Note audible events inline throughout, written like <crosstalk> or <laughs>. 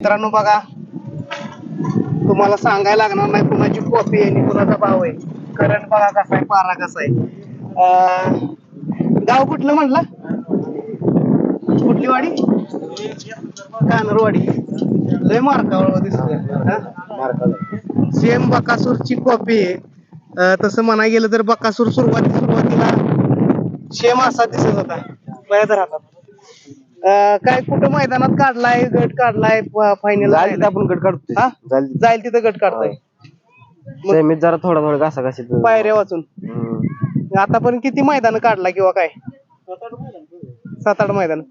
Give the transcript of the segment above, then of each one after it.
मित्रांनो बघा तुम्हाला सांगायला लागणार नाही कुणाची कॉपी आहे आणि कुणाचा भाव आहे. करंट बघा कसा आहे पारा कसा आहे. गाव कुठलं म्हटलं कुठली वाडी कानरवाडी. लय मार्कावर दिसत सेम बकासूरची कॉपी आहे. तसं म्हणाय गेलं तर बकासूर सुरुवाती सुरुवातीला सेम असा दिसत होता. राहतात अं, काय कुठं मैदानात काढलाय गट काढलाय फायनल आपण गट काढतो हा? जाईल जाईल तिथं गट काढताय. सेमीत जरा थोडा थोडा घासा घासी पायऱ्या वाचून. आता पण किती मैदान काढला किंवा काय? सात आठ मैदान.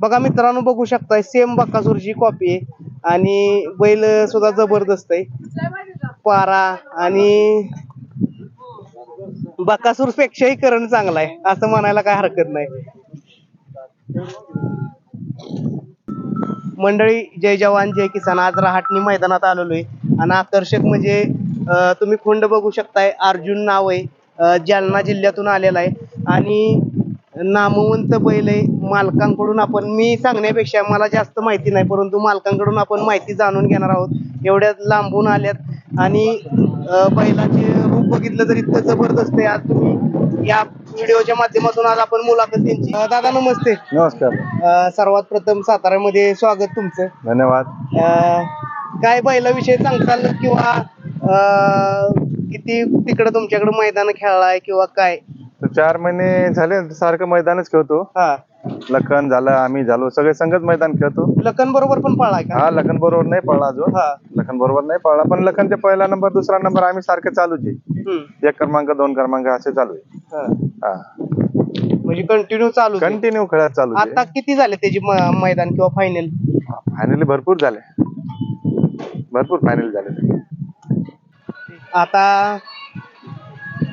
बघा मित्रांनो बघू शकताय सेम बक्कासूरची कॉपी आहे. आणि बैल सुद्धा जबरदस्त आहे. पारा आणि बक्कासूर पेक्षाही करण चांगला आहे. असं म्हणायला काय हरकत नाही. मंडळी जय जवान जय किसान. आज रहाटणी मैदानात आलेलो आहे. आणि आकर्षक म्हणजे तुम्ही खुंड बघू शकताय. अर्जुन नाव आहे. जालना जिल्ह्यातून आलेला आहे. आणि नामवंत बैल आहे. मालकांकडून आपण मी सांगण्यापेक्षा मला जास्त माहिती नाही परंतु मालकांकडून आपण माहिती जाणून घेणार आहोत. एवढ्या लांबून आल्यात. आणि बैलाचे रूप बघितलं तर इतकं जबरदस्त आहे. आज तुम्ही या व्हिडिओच्या माध्यमातून आज आपण मुलाखत त्यांची. अं, दादा नमस्ते. नमस्कार. अं, सर्वात प्रथम साताऱ्यामध्ये स्वागत तुमचं. धन्यवाद. अं, काय बैलाविषयी सांगताल किंवा अं, किती तिकडे तुमच्याकडे मैदान खेळलाय किंवा काय? तर चार महिने झाले सारखं मैदानच खेळतो. हा. लखन झालं आम्ही झालो सगळे संगत मैदान खेळतो. लखन बरोबर पण पळाय का? हा लखन बरोबर नाही पळला अजून. हा. लखन बरोबर नाही पळला पण लखनचे पहिला नंबर दुसरा नंबर आम्ही सारखे चालूच. आहे एक क्रमांक दोन क्रमांक असे चालू आहे. हा. म्हणजे कंटिन्यू चालू आहे. कंटिन्यू खेळत चालू आता किती झाले त्याची म- मैदान किंवा फायनल फायनली भरपूर झाले. भरपूर फायनल झाले. आता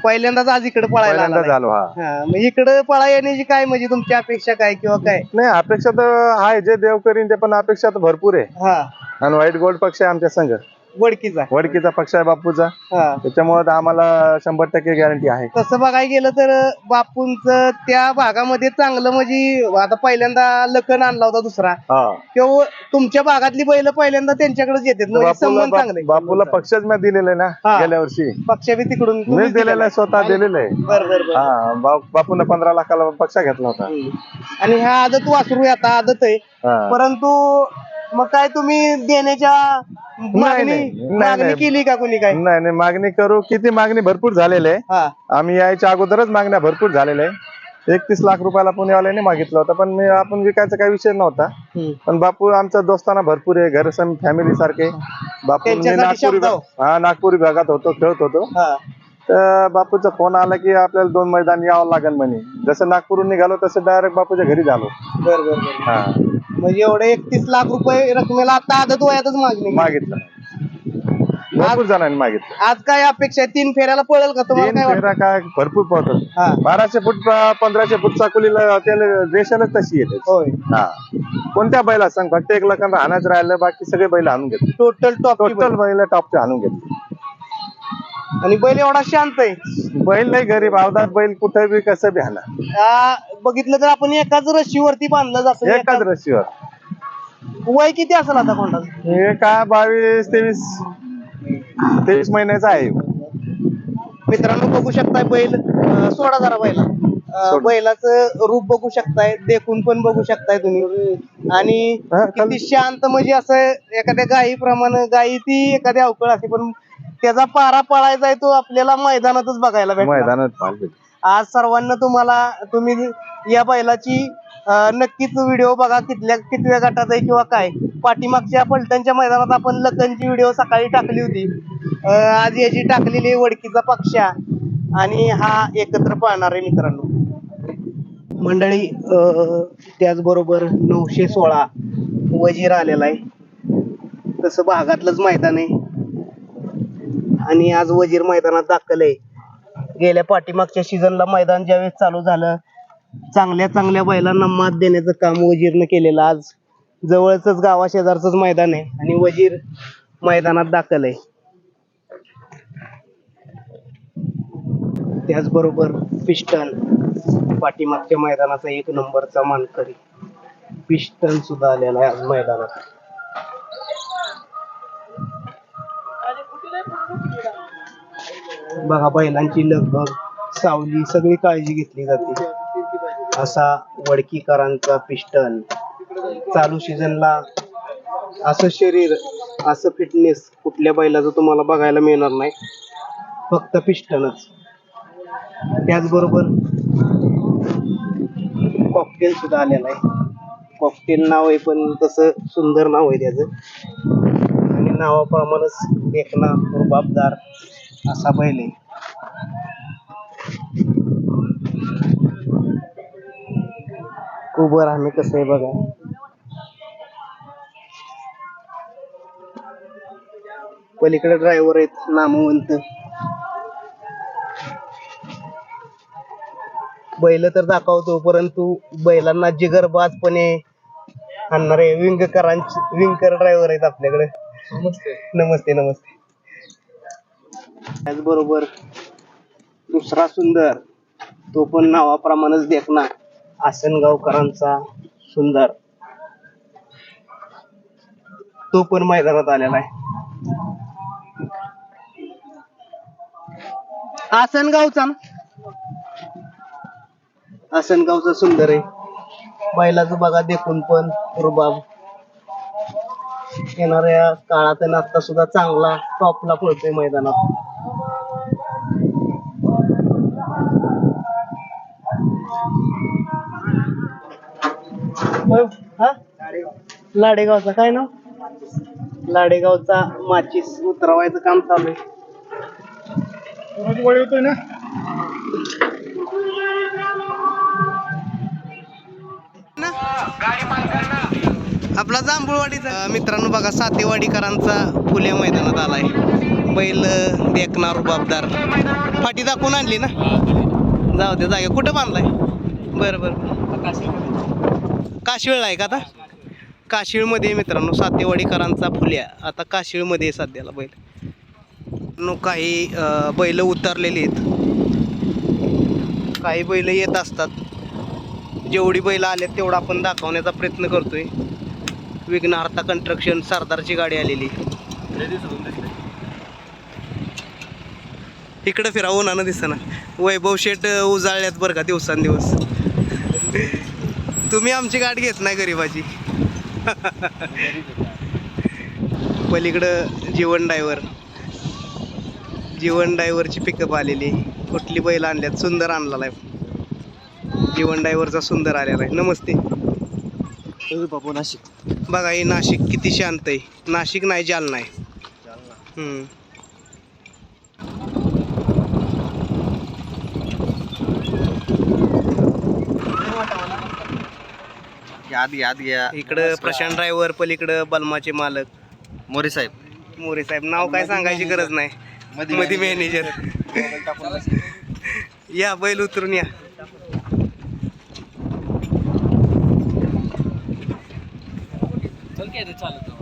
पहिल्यांदाच आज इकडे पळायला पहिल्यांदा. झालो हा. मग इकडे पळा येण्याची काय म्हणजे तुमची अपेक्षा काय किंवा काय? नाही अपेक्षा तर आहे जे देव करीन ते पण अपेक्षा तर भरपूर आहे. हा. आणि व्हाईट गोल्ड पक्ष आहे आमच्या संघ. वडकीचा. वडकीचा पक्ष आहे बापूचा. हा. त्याच्यामुळे आम्हाला शंभर टक्के गॅरंटी आहे. तसं बघायला गेलं तर बापूंच त्या भागामध्ये चांगलं म्हणजे आता पहिल्यांदा लखन आणला होता दुसरा. हा. किंवा तुमच्या भागातली बैल पहिल्यांदा त्यांच्याकडेच येतात म्हणजे बापूला संबंध चांगले. बापूला पक्षच मी दिलेलं आहे ना हा. गेल्या वर्षी. पक्ष बी तिकडून मीच दिलेलं आहे स्वतः दिलेलं आहे. बर बर बर. हा बा- बापून पंधरा लाखाला पक्ष घेतला होता. हम्म. आणि ह्या आदत वासरू आहे आता आदत आहे. हा. परंतु मग काय तुम्ही देण्याच्या मागणी नाही, नाही, मागणी नाही. केली का कोणी काय? नाही नाही मागणी करू. किती मागणी भरपूर झालेली. आहे हा. आम्ही यायच्या अगोदरच मागण्या भरपूर झालेल्या आहे एकतीस लाख रुपयाला पुणेवाल्याने मागितलं होतं पण मी आपण विकायचा काही विषय नव्हता. हम्म. पण बापू आमचा दोस्ताना भरपूर आहे घर फॅमिली सारखे. बापू मी त्यांच्यासाठी नागपूर शब्द हो. विभाग- हा नागपूर विभागात होतो खेळत होतो. हा. तर बापूचा फोन आला की आपल्याला दोन मैदान यावं लागेल म्हणे. जसं नागपूरहून निघालो तसं डायरेक्ट बापूच्या घरी झालो. बर बर बर. हा. म्हणजे एवढे एकतीस लाख रुपये रकमेला आता आदत वयातच मागणी. मागितलं. भरपूर जणांनी मागितलं. आज काय अपेक्षा आहे? तीन फेऱ्याला पळेल का तुम्हाला तीन काय वाटतं? फेरा काय भरपूर हा. बाराशे फूट पंधराशे फूट चाकुलीला त्याला रेषालाच तशी येते. होय. हा. कोणत्या बैला सांग? फक्त एक लखन राहण्याच राहिलं बाकी सगळे बैल आणून घेतले टोटल टॉप टोटल बैल. टॉपचे आणून घेतले आणि बैल एवढा शांत आहे. बैल नाही गरीब अवधात बैल कुठे बी कसं बी आणा आ, बघितलं तर आपण एकाच रशीवरती बांधलं जातं एकाच एकाच- रशीवर. वय किती असेल आता कोणाचं? हे काय बावीस तेवीस तेवीस महिन्याचा आहे. मित्रांनो बघू शकताय बैल अं, सोडा जरा बैला. सोड. बैलाचं रूप बघू शकताय देखून पण बघू शकताय तुम्ही. आणि हा, किती शांत म्हणजे असं एखाद्या गायीप्रमाणे गायी ती एखाद्या अवकळ असते पण त्याचा पारा पळायचा आहे तो आपल्याला मैदानातच बघायला भेटतो मैदानात पाहिजे आज सर्वांना तुम्हाला तुम्ही या बैलाची नक्कीच व्हिडिओ बघा कितल्या कितव्या गटात आहे किंवा काय. पाठीमागच्या पलटणच्या मैदानात आपण लखनची व्हिडिओ सकाळी टाकली होती. आज याची टाकलेली वडकीचा पक्षा. आणि हा एकत्र पाहणार आहे मित्रांनो. मंडळी अं, त्याचबरोबर नऊशे सोळा वजीर आलेला आहे. तसं भागातलंच मैदान आहे. आणि आज वजीर मैदानात दाखल आहे. गेल्या पाठीमागच्या सीझनला मैदान ज्यावेळेस चालू झालं चांगल्या चांगल्या बैलांना मात देण्याचं काम वजीरनं केलेलं आज. जवळच गावा शेजारच मैदान आहे आणि वजीर मैदानात दाखल आहे. त्याचबरोबर पिस्टन पाठीमागच्या मैदानाचा एक नंबरचा मानकरी. पिस्टन सुद्धा आलेला आहे आज मैदानात. बघा बैलांची लगबग सावली सगळी काळजी घेतली जाते. असा वडकीकरांचा पिस्टन चालू सीझनला असं शरीर असं फिटनेस कुठल्या बैलाचं तुम्हाला बघायला मिळणार नाही. फक्त पिस्टनच त्याचबरोबर कॉकटेल सुद्धा आलेला आहे. कॉकटेल नाव आहे पण तसं सुंदर नाव आहे त्याचं. आणि नावाप्रमाणेच देखना रुबाबदार. असा बैल आहे. उभं राहणं कसं आहे बघा. पलीकडे ड्रायव्हर आहेत नामवंत. बैल तर दाखवतो परंतु बैलांना जिगरबाजपणे आणणारे विंगकरांचे विंगकर ड्रायव्हर आहेत आपल्याकडे. नमस्ते नमस्ते. त्याचबरोबर दुसरा सुंदर तो पण नावाप्रमाणेच देखना आसनगावकरांचा सुंदर. तो पण मैदानात आलेला आहे. आसनगावचा ना? आसनगावचा सुंदर आहे. बैलाचं बघा देखून पण रुबाब. येणाऱ्या काळात आणि आता सुद्धा चांगला टॉपला पळतोय मैदानात. हा? लाडेगावचा काय नाव? लाडेगावचा माचीस उतरवायचं काम चालू आहे. ना? आपला जांभूळवाडीचा मित्रांनो बघा सातेवाडीकरांचा फुल्या मैदानात आलाय. बैल देखणार रुबाबदार फाटी दाखवून आणली ना? जाऊ दे जागे. कुठं बांधलाय? बरं बरं. काशिळ आहे का आता? काशिळमध्ये मित्रांनो सातेवाडीकरांचा फुल्या. आता काशिळमध्ये आहे सध्याला बैल. नो काही बैल उतरलेली आहेत. काही बैल येत असतात. जेवढी बैल आल्यात तेवढा आपण दाखवण्याचा प्रयत्न करतोय. विघ्नहार्ता कंस्ट्रक्शन सरदारची गाडी आलेली. इकडं फिरा उन्हानं दिसना. वैभव शेट उजाळल्यात बरं का दिवसांदिवस? तुम्ही आमची गाठ घेत नाही गरीबाची. पलीकडं जीवन डायव्हर. जीवन डायव्हरची पिकअप आलेली कुठली बैल आणल्यात? सुंदर आणलेला आहे. जीवन डायव्हरचा सुंदर आलेला आहे. नमस्ते. बापू नाशिक. बघा हे नाशिक किती शांत आहे. नाशिक नाही जालना आहे. याद याद घ्या. इकडं प्रशांत ड्रायव्हर पलीकडं बलमाचे मालक. मोरे साहेब. मोरे साहेब नाव काय सांगायची गरज नाही. मध्ये मॅनेजर <laughs> या बैल उतरून या. चल काय ते चालत.